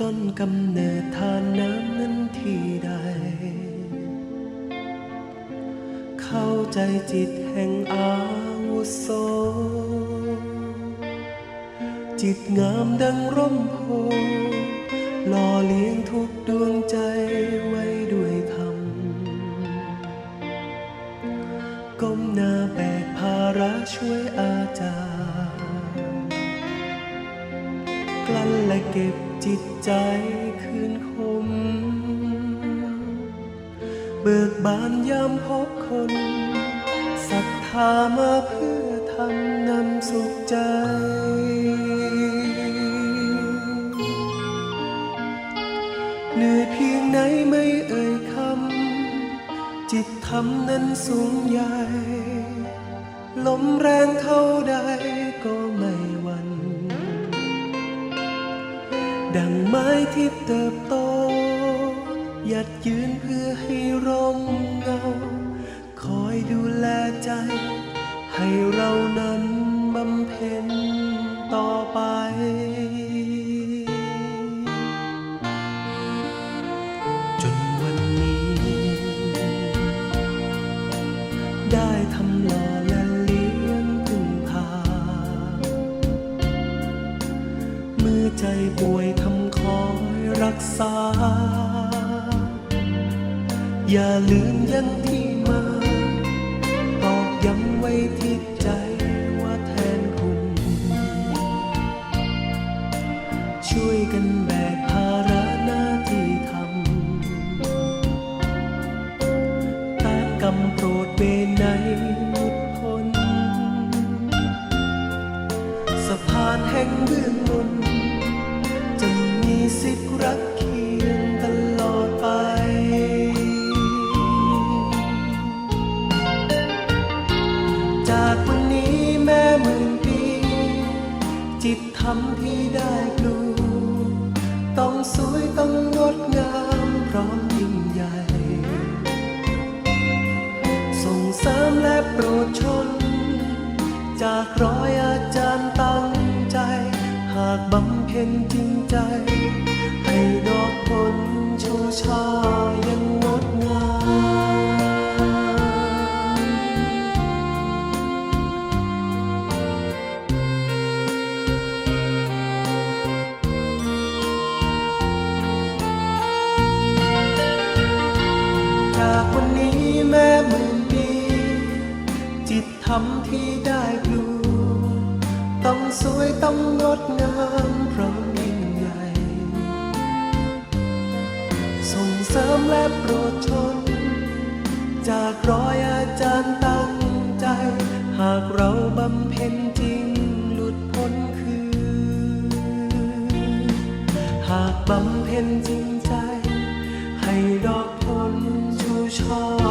ต้นกำเนิดทานน้ำนั้นที่ใด เข้าใจจิตแห่งอาวุโส จิตงามดังร่มโพหล่อเลี้ยงทุกดวงใจไว้ด้วยธรรม ก้มหน้าแบกภาระช่วยอาจารย์ กลั้นและเก็บ จิตใจคืนคม เบิกบานยามพบคนศรัทธามาเพื่อทำนำสุขใจ เหนื่อยเพียงไหนไม่เอ่ยคำ จิตทำนั้นสูงใหญ่ ลมแรงเท่าใด ที่เติบโต หยัดยืนเพื่อให้ร่มเงา คอยดูแลใจ ให้เรานั้นบำเพ็ญต่อไปจน กษา อย่าลืมยังที่มาตอกย้ำไว้ที่ใจว่าแทนคุณ ช่วยกันแบกภาระหน้าที่ทำตามกำโปรดเบนในหมุดพ้นสะพานแห่งเบื้องบน สิทธิ์รักเคียงตลอดไป จากวันนี้แม่หมื่นปี จิตทำที่ได้ปลูกต้องสวยต้องงดงามพร้อมยิ่งใหญ่ ส่งเสริมและโปรดชน จากร้อยอาจารย์ตั้งใจ หากบำเพ็ญจริงใจ จากวันนี้แม่หมื่นปี จิตทำที่ได้ปลูกต้องสวยต้องงดงามพร้อมยิ่งใหญ่ ส่งเสริมและโปรดชน จากร้อยอาจารย์ตั้งใจ หากเราบำเพ็ญจริงหลุดพ้นคือ หากบำเพ็ญจริงใจ ให้ดอก 唱。